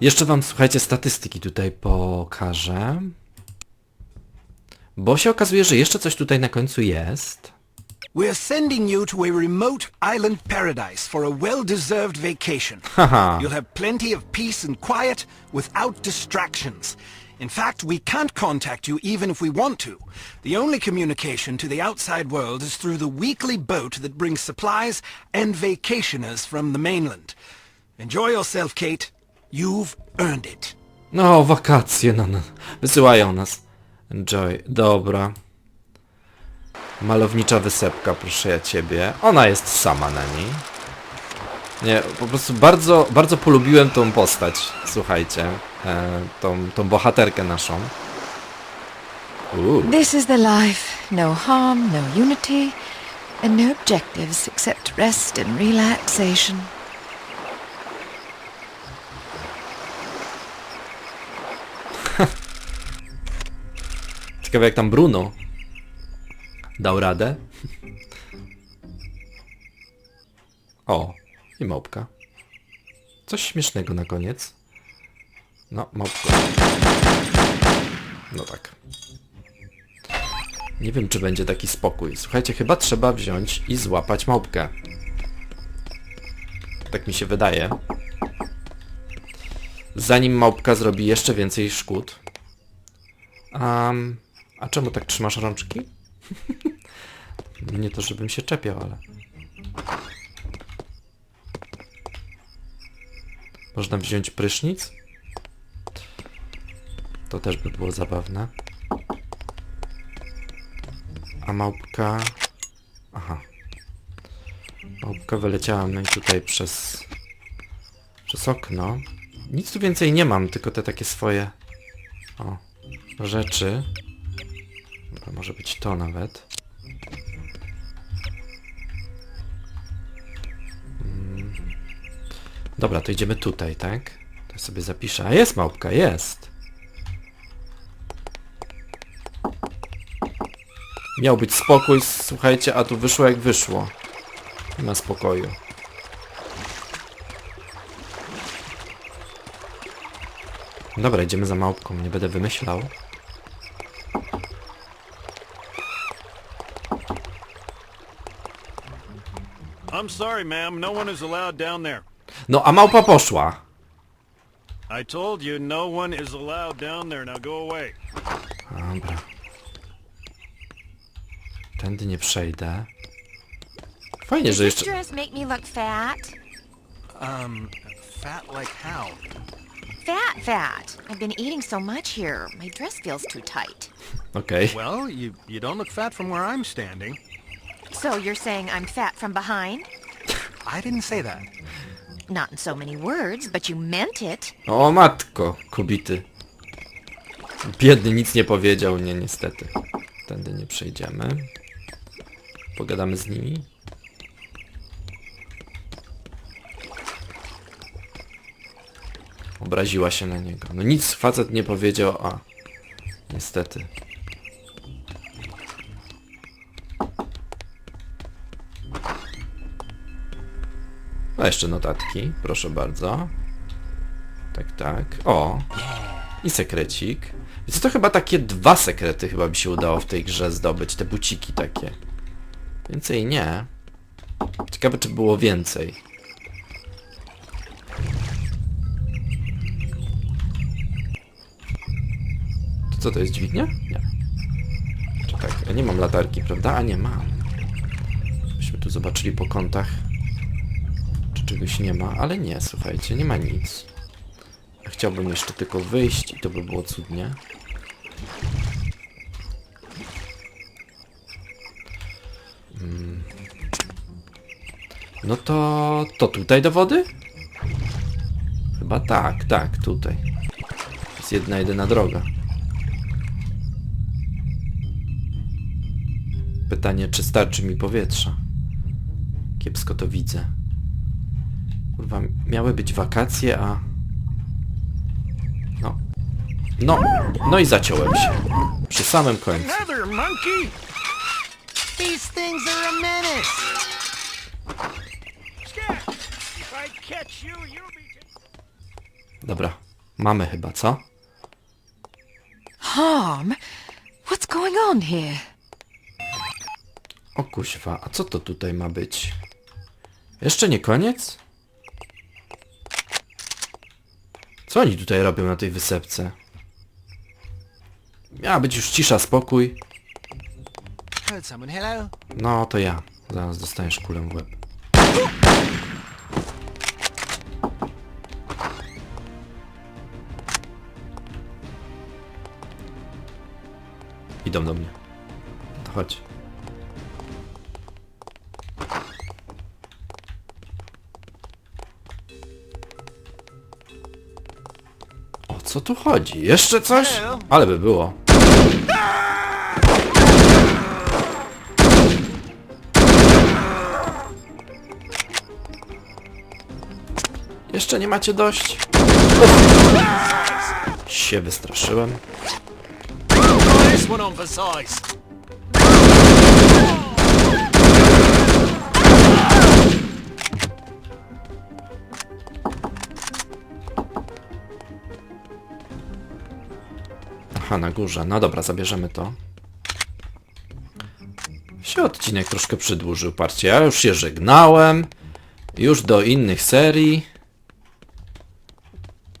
Jeszcze wam, słuchajcie, statystyki tutaj pokażę. Bo się okazuje, że jeszcze coś tutaj na końcu jest. We're sending you to a remote island paradise for a well-deserved vacation. Haha. You'll have plenty of peace and quiet without distractions. In fact, we can't contact you even if we want to. The only communication to the outside world is through the weekly boat that brings supplies and vacationers from the mainland. Enjoy yourself, Kate. You've earned it. No, wakacje na nas. Wysyłają nas. Enjoy. Dobra. Malownicza wysepka, proszę ja ciebie. Ona jest sama na niej. Nie, po prostu bardzo, bardzo polubiłem tą postać, słuchajcie. E, tą, tą bohaterkę naszą. Uuu. This is the life. No harm, no unity, and no objectives except rest and relaxation. Ciekawe jak tam Bruno dał radę. O, i małpka. Coś śmiesznego na koniec. No, małpka. No tak. Nie wiem, czy będzie taki spokój. Słuchajcie, chyba trzeba wziąć i złapać małpkę. Tak mi się wydaje. Zanim małpka zrobi jeszcze więcej szkód. Um, a czemu tak trzymasz rączki? Nie to, żebym się czepiał, ale... Można wziąć prysznic? To też by było zabawne. A małpka... Aha. Małpka wyleciała mi tutaj przez... Przez okno. Nic tu więcej nie mam, tylko te takie swoje... O, rzeczy. Dobra, może być to nawet. Mm. Dobra, to idziemy tutaj, tak? To sobie zapiszę. A jest małpka, jest! Miał być spokój, słuchajcie, a tu wyszło jak wyszło. Nie ma spokoju. Dobra, idziemy za małpką, nie będę wymyślał. I'm sorry, ma'am. No one is allowed down there. No, a małpa poszła. I told you no one is allowed down there. Now go away. Dobra. Tędy nie przejdę. Fajnie, że Does this jeszcze... dress make me look fat? Um, fat like how? Fat, fat. I've been eating so much here. My dress feels too tight. Okej. Well, you, you don't look fat from where I'm standing. So you're saying I'm fat from behind? I didn't say that. Not in so many words, but you meant it. O matko, kubity. Biedny nic nie powiedział, nie niestety. Tędy nie przejdziemy. Pogadamy z nimi. Obraziła się na niego. No nic facet nie powiedział, a niestety. Jeszcze notatki, proszę bardzo. Tak, tak. O! I sekrecik. Więc to chyba takie dwa sekrety chyba by się udało w tej grze zdobyć, te buciki takie. Więcej nie. Ciekawe czy było więcej. To co to jest dźwignia? Nie. Czekaj, ja nie mam latarki, prawda? A nie mam. Byśmy tu zobaczyli po kątach czegoś nie ma, ale nie, słuchajcie, nie ma nic. Chciałbym jeszcze tylko wyjść i to by było cudnie. Mm. No to... to tutaj do wody? Chyba tak, tak, tutaj. Jest jedna, jedyna droga. Pytanie, czy starczy mi powietrza? Kiepsko to widzę. Miały być wakacje, a... No. No, no i zaciąłem się. Przy samym końcu. These things are a menace! Dobra, Mamy chyba, co? Harm? What's going on here? O kuźwa, a co to tutaj ma być? Jeszcze nie koniec? Co oni tutaj robią na tej wysepce? Miała być już cisza, spokój. No to ja. Zaraz dostaniesz kulę w łeb. Idą do mnie. To chodź. Co tu chodzi? Jeszcze coś? Ale by było. Jeszcze nie macie dość? Się wystraszyłem. Aha, na górze. No dobra, zabierzemy to. Się odcinek troszkę przedłużył, patrzcie. Ja już się żegnałem. Już do innych serii.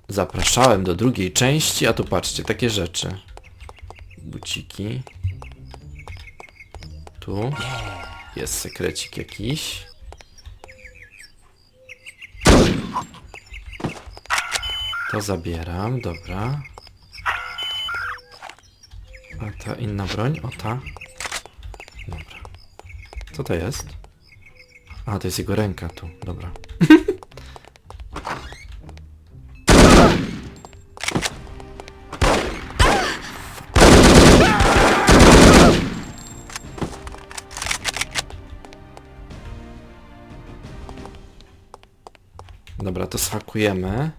Zapraszałem do drugiej części, a tu patrzcie, takie rzeczy. Buciki. Tu. Jest sekrecik jakiś. To zabieram, dobra. A ta inna broń? O ta. Dobra. Co to jest? A, to jest jego ręka tu. Dobra. Dobra, to schakujemy.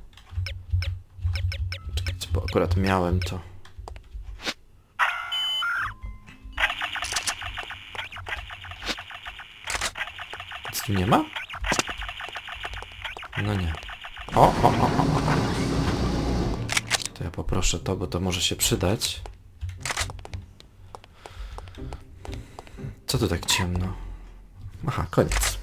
Czekajcie, bo akurat miałem to. Tu nie ma? No nie. O, o, o, o. To ja poproszę to, bo to może się przydać. Co tu tak ciemno? Aha, koniec.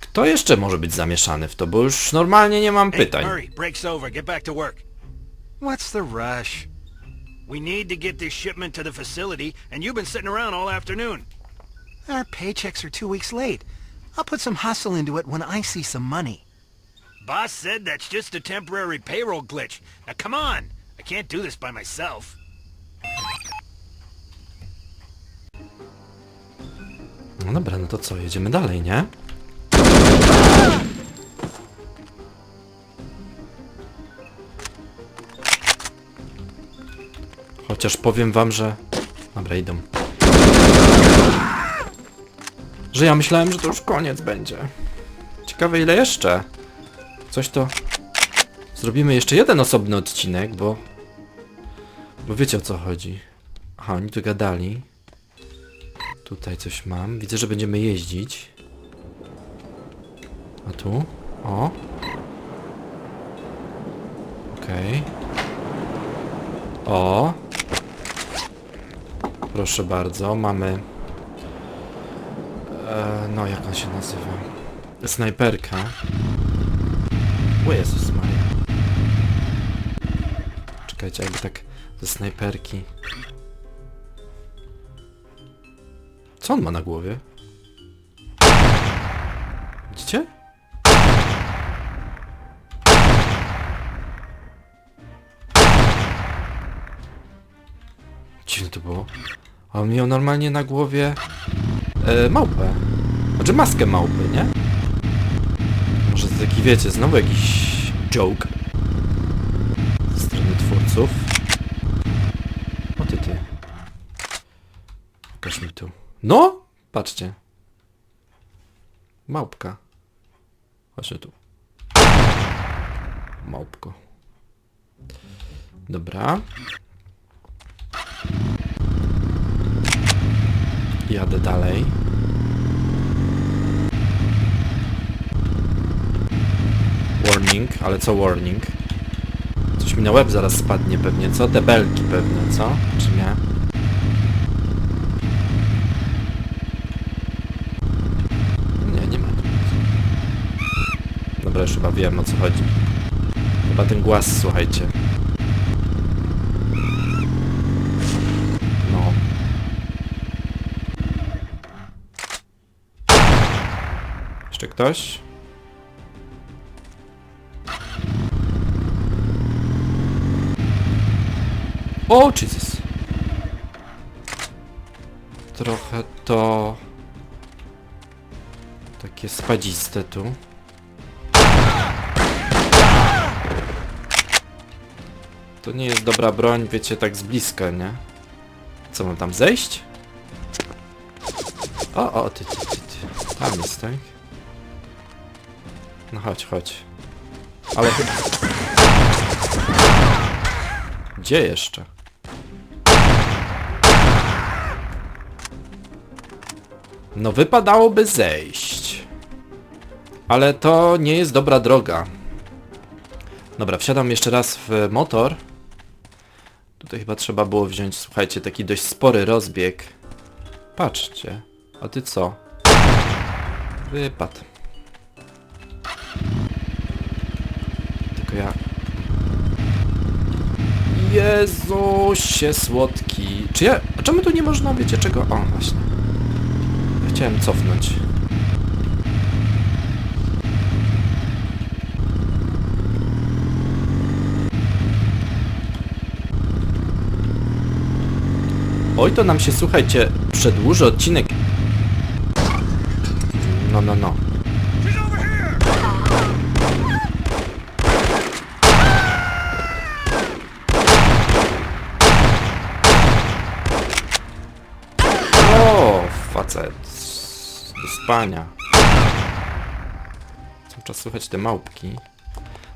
Kto jeszcze może być zamieszany w to, bo już normalnie nie mam pytań. What's the rush? We need to get this shipment to the facility, and you've been sitting around all afternoon. Our paychecks are two weeks late. I'll put some hustle into it when I see some money. Boss said that's just a temporary payroll glitch. Now come on. I can't do this by myself. No dobra, no to co, jedziemy dalej, nie? Chociaż powiem wam, że... Dobra, idą. Że ja myślałem, że to już koniec będzie. Ciekawe ile jeszcze. Coś to... Zrobimy jeszcze jeden osobny odcinek, bo... Bo wiecie o co chodzi. Aha, oni tu gadali. Tutaj coś mam. Widzę, że będziemy jeździć. A tu? O. Okej. O. Proszę bardzo, mamy... E, no, jak on się nazywa? Snajperka. O Jezus Maria. Czekajcie, jakby tak ze snajperki. Co on ma na głowie? Widzicie? Dziwne to było. On miał normalnie na głowie e, małpę. Znaczy maskę małpy, nie? Może to taki, wiecie, znowu jakiś joke ze strony twórców. O ty ty. Pokaż mi tu. No! Patrzcie. Małpka. Właśnie tu. Małpko. Dobra. Jadę dalej. warning, ale co warning? Coś mi na łeb zaraz spadnie pewnie, co? Te belki pewnie, co? Czy nie? Nie, nie ma. Dobra, już chyba wiem o co chodzi. Chyba ten głaz, słuchajcie. No. Jeszcze ktoś? O, Jesus. Trochę to... Takie spadziste tu. To nie jest dobra broń, wiecie, tak z bliska, nie? Co, mam tam zejść? O, o, ty, ty, ty, ty. Tam jest, tak? No chodź, chodź. Ale... Gdzie jeszcze? No wypadałoby zejść. Ale to nie jest dobra droga. Dobra, wsiadam jeszcze raz w motor. Tutaj chyba trzeba było wziąć, słuchajcie, taki dość spory rozbieg. Patrzcie. A ty co? Wypad. Tylko ja... Słodki. Czy ja... A czemu tu nie można, wiecie czego? O, właśnie. Chciałem cofnąć. Oj, to nam się, słuchajcie, przedłuży odcinek. No, no, no. O, facet. Do spania. Cały czas słychać te małpki.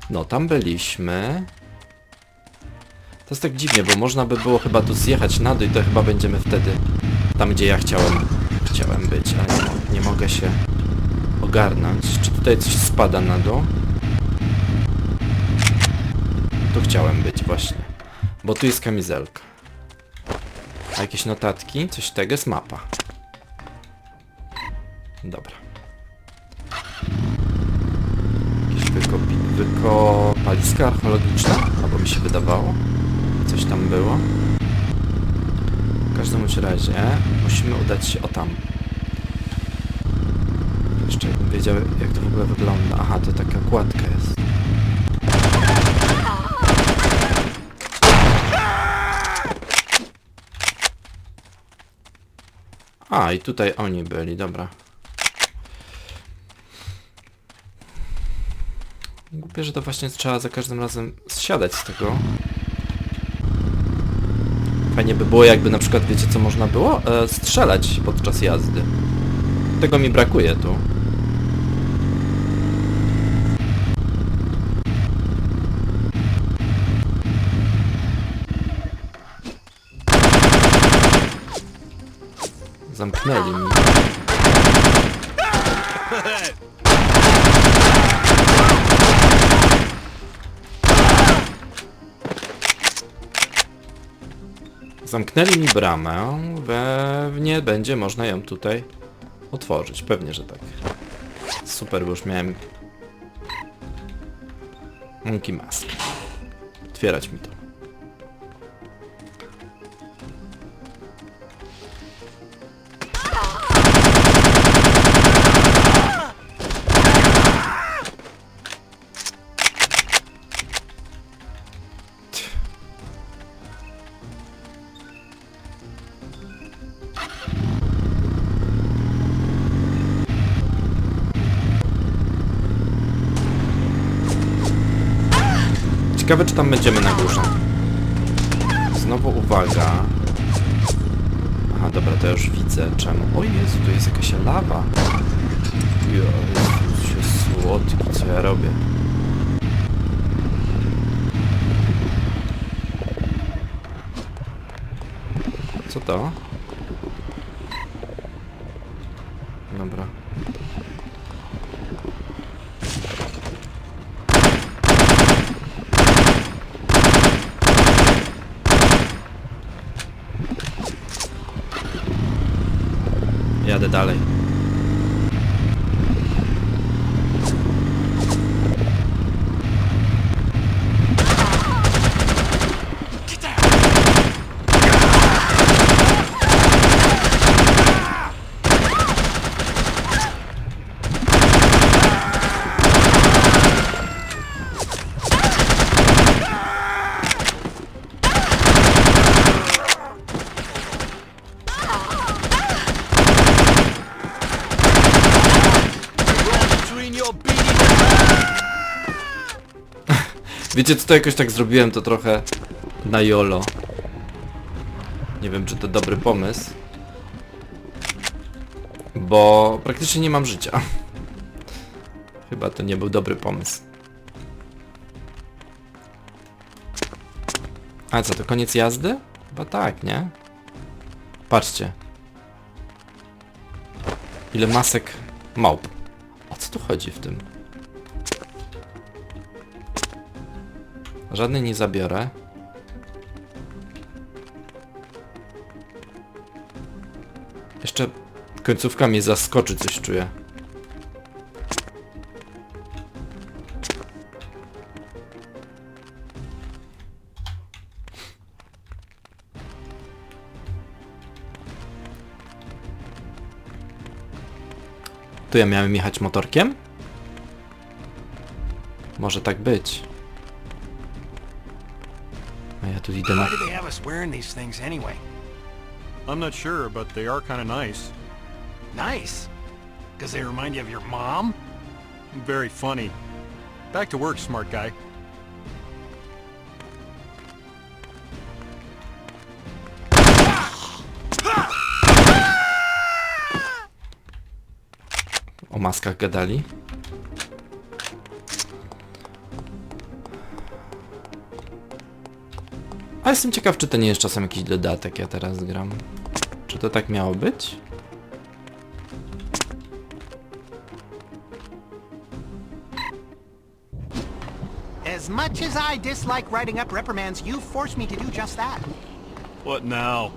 No, tam byliśmy. To jest tak dziwnie, bo można by było chyba tu zjechać na dół i to chyba będziemy wtedy tam, gdzie ja chciałem, chciałem być, ale nie, nie mogę się ogarnąć. Czy tutaj coś spada na dół? Tu chciałem być właśnie, bo tu jest kamizelka. A jakieś notatki? Coś tego jest mapa. Dobra. Jakieś wykopi... wykopaliska archeologiczne? Albo mi się wydawało. Coś tam było. W każdym razie musimy udać się o tam. Jeszcze jakbym wiedział jak to w ogóle wygląda. Aha, to taka kładka jest. A, i tutaj oni byli, dobra. Głupie, że to właśnie trzeba za każdym razem zsiadać z tego. Fajnie by było, jakby na przykład, wiecie co można było? E, strzelać podczas jazdy. Tego mi brakuje tu. Zamknęli mi. Zamknęli mi bramę, pewnie będzie można ją tutaj otworzyć, pewnie, że tak. Super, bo już miałem Monkey Mask. Otwierać mi to. Ciekawe, czy tam będziemy na górze. Znowu uwaga. Aha, dobra, to już widzę czemu. O Jezu, tu jest jakaś lawa. Jezu, słodki, co ja robię. Co to? Dalej. Wiecie co, to jakoś tak zrobiłem to trochę na jolo. Nie wiem, czy to dobry pomysł. Bo praktycznie nie mam życia. Chyba to nie był dobry pomysł. A co, to koniec jazdy? Chyba tak, nie? Patrzcie. Ile masek małp. O co tu chodzi w tym? Żadnej nie zabiorę. Jeszcze końcówka mnie zaskoczy, coś czuję. Tu ja miałem jechać motorkiem? Może tak być. A ja tu. Why do they have us wearing these things anyway? I'm not sure, but they are kind of nice. Nice. Does they remind you of your mom? Very funny. Back to work, smart guy. o maskach gadali. A jestem ciekaw, czy to nie jest czasem jakiś dodatek, ja teraz gram. Czy to tak miało być? As much as I dislike writing up reprimands, you forced me to do just that. What now?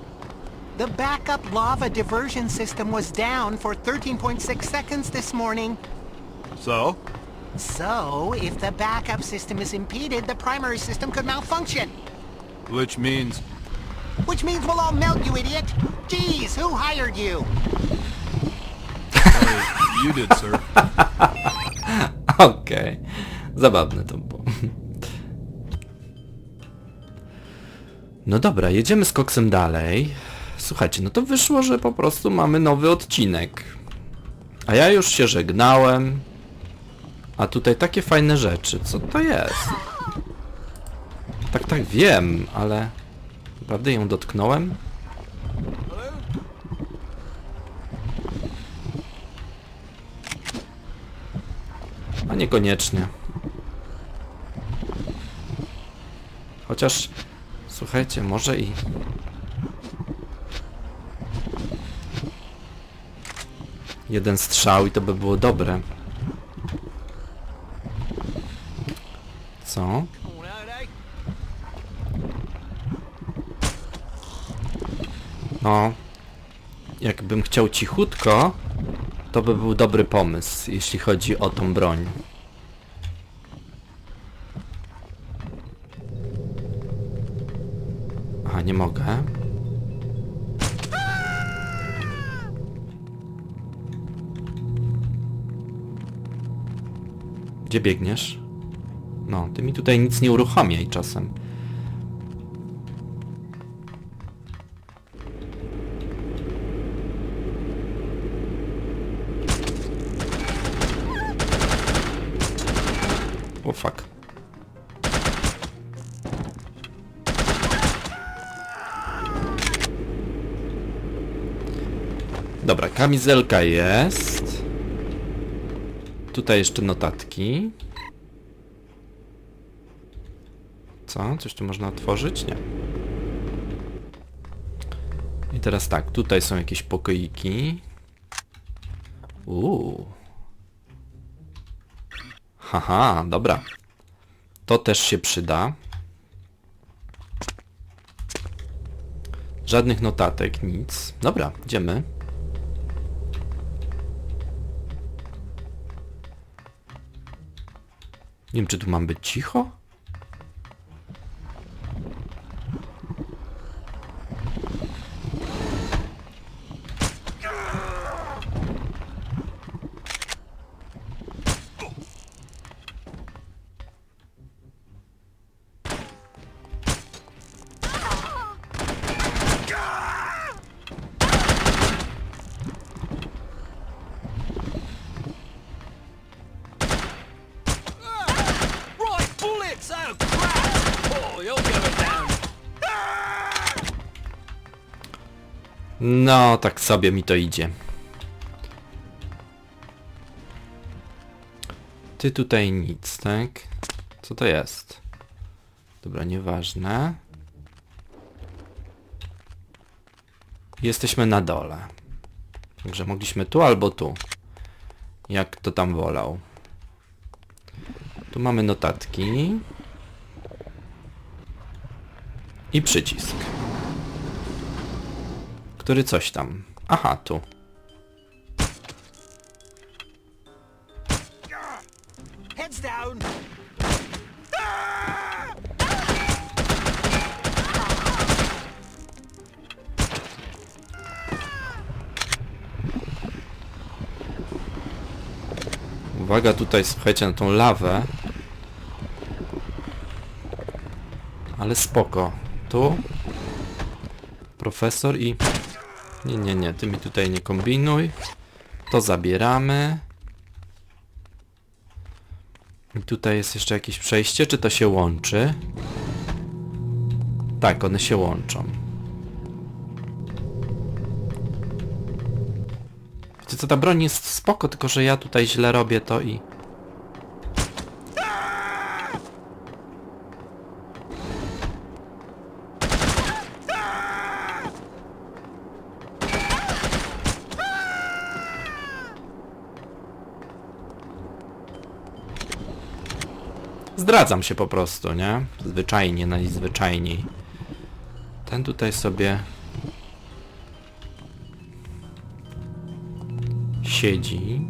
The backup lava diversion system was down for 13.6 seconds this morning. So? So, if the backup system is impeded, the primary system could malfunction. Which means... Which means we'll all melt, you idiot! Geez, who hired you? You did, sir. Okej. Zabawne to było. No dobra, jedziemy z koksem dalej. Słuchajcie, no to wyszło, że po prostu mamy nowy odcinek. A ja już się żegnałem. A tutaj takie fajne rzeczy. Co to jest? Tak, tak wiem, ale... Naprawdę ją dotknąłem? A niekoniecznie. Chociaż, słuchajcie, może i... Jeden strzał i to by było dobre. Co? No. Jakbym chciał cichutko, to by był dobry pomysł, jeśli chodzi o tą broń. Aha, nie mogę. Gdzie biegniesz? No, ty mi tutaj nic nie uruchamiaj czasem. Kamizelka jest. Tutaj jeszcze notatki. Co? Coś tu można otworzyć? Nie. I teraz tak, tutaj są jakieś pokoiki. Uuu. Haha, dobra. To też się przyda. Żadnych notatek, nic. Dobra, idziemy. Nie wiem, czy tu mam być cicho? Tak sobie mi to idzie. Ty tutaj nic, tak? Co to jest? Dobra, nieważne. Jesteśmy na dole. Także mogliśmy tu albo tu. Jak to tam wolał. Tu mamy notatki. I przycisk. Który coś tam. Aha, tu. Uwaga tutaj, słuchajcie, na tą lawę. Ale spoko. Tu. Profesor i... Nie, nie, nie, ty mi tutaj nie kombinuj. To zabieramy. I tutaj jest jeszcze jakieś przejście, czy to się łączy? Tak, one się łączą. Wiecie co, ta broń jest spoko, tylko że ja tutaj źle robię to i... Zdradzam się po prostu, nie? Zwyczajnie, najzwyczajniej. Ten tutaj sobie... Siedzi.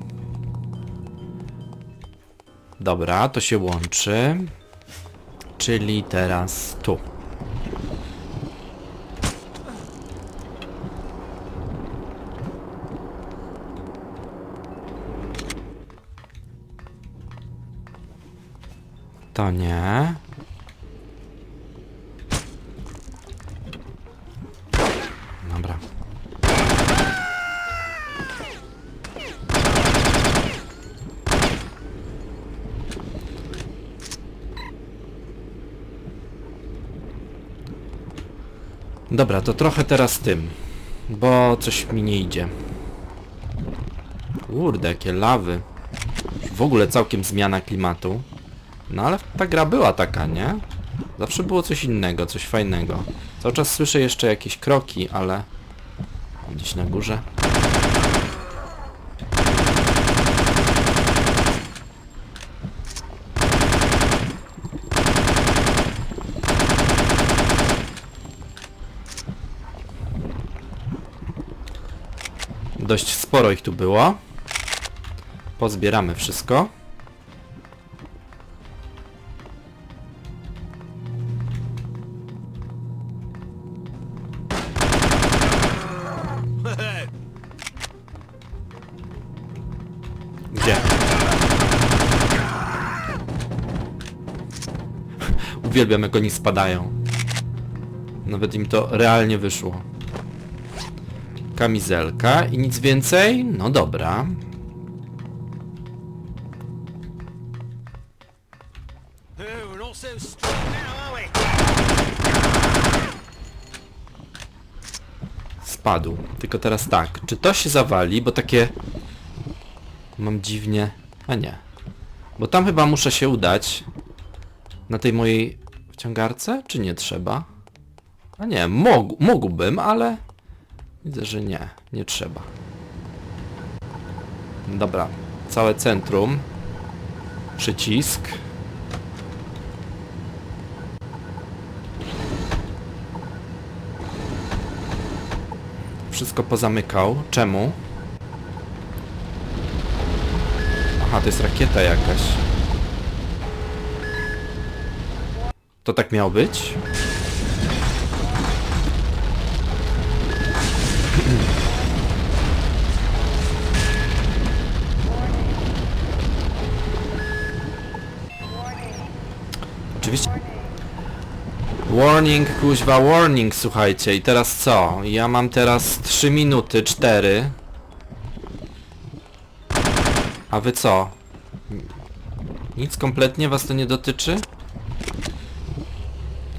Dobra, to się łączy. Czyli teraz tu. To nie. Dobra. Dobra, to trochę teraz tym, bo coś mi nie idzie. Kurde, jakie lawy. W ogóle całkiem zmiana klimatu. No ale ta gra była taka, nie? Zawsze było coś innego, coś fajnego. Cały czas słyszę jeszcze jakieś kroki, ale... Gdzieś na górze. Dość sporo ich tu było. Pozbieramy wszystko. Uwielbiam jak oni spadają. Nawet im to realnie wyszło. Kamizelka i nic więcej? No dobra. Spadł. Tylko teraz tak. Czy to się zawali? Bo takie... Mam dziwnie... A nie. Bo tam chyba muszę się udać. Na tej mojej wciągarce? Czy nie trzeba? A nie, mógł, mógłbym, ale... Widzę, że nie. Nie trzeba. Dobra. Całe centrum. Przycisk. Wszystko pozamykał. Czemu? Aha, to jest rakieta jakaś. To tak miało być? Oczywiście. Warning, kuźwa, warning, słuchajcie. I teraz co? Ja mam teraz 3 minuty, 4. A wy co? Nic kompletnie was to nie dotyczy?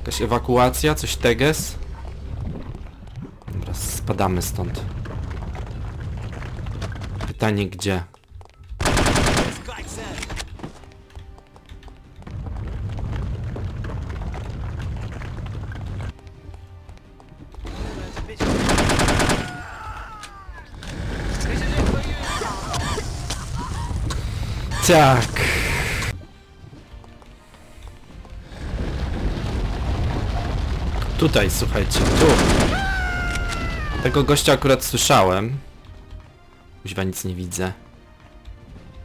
Jakaś ewakuacja? Coś teges? Dobra, spadamy stąd. Pytanie gdzie? Tak. Tutaj, słuchajcie, tu. Tego gościa akurat słyszałem. Kuźwa nic nie widzę.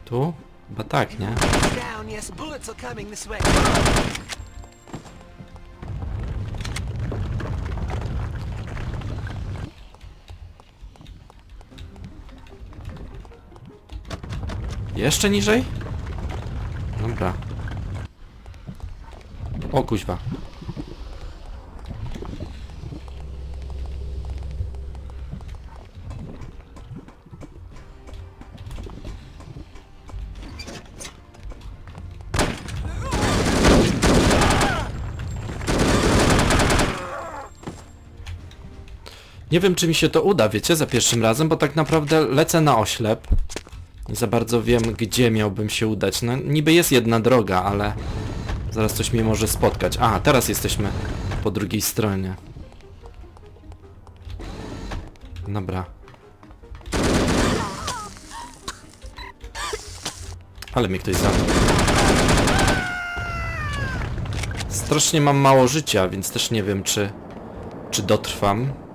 Tu? Chyba tak, nie? Jeszcze niżej? Dobra. O kuźwa. Nie wiem, czy mi się to uda, wiecie, za pierwszym razem, bo tak naprawdę lecę na oślep. Nie za bardzo wiem, gdzie miałbym się udać. No, niby jest jedna droga, ale zaraz coś mnie może spotkać. A, teraz jesteśmy po drugiej stronie. Dobra. Ale mnie ktoś zabrał. Strasznie mam mało życia, więc też nie wiem, czy, czy dotrwam.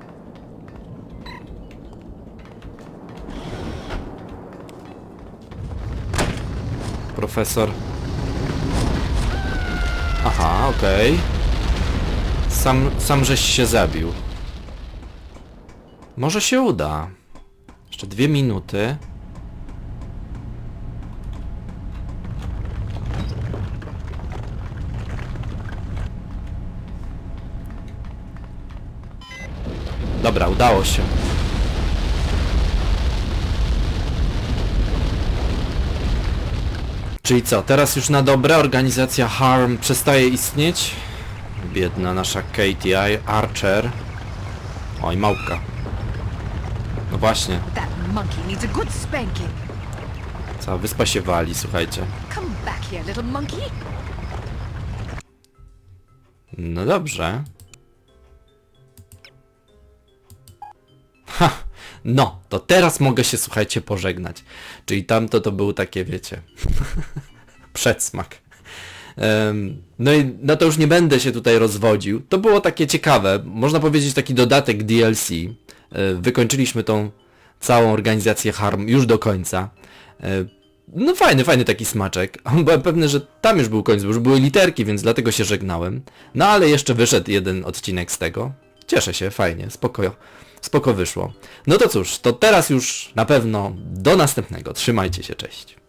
Profesor. Aha, okej. Sam, sam żeś się zabił. Może się uda. Jeszcze dwie minuty. Dobra, udało się. Czyli co, teraz już na dobre organizacja HARM przestaje istnieć? Biedna nasza KTI, Archer. Oj, małpka. No właśnie, cała wyspa się wali, słuchajcie. No dobrze. No, to teraz mogę się, słuchajcie, pożegnać. Czyli tamto to był takie, wiecie, przedsmak. Em, no i no to już nie będę się tutaj rozwodził. To było takie ciekawe, można powiedzieć taki dodatek DLC. E, Wykończyliśmy tą całą organizację HARM już do końca. E, No fajny, fajny taki smaczek. Byłem pewny, że tam już był koniec, bo już były literki, więc dlatego się żegnałem. No ale jeszcze wyszedł jeden odcinek z tego. Cieszę się, fajnie, spoko, spoko wyszło. No to cóż, to teraz już na pewno do następnego. Trzymajcie się, cześć.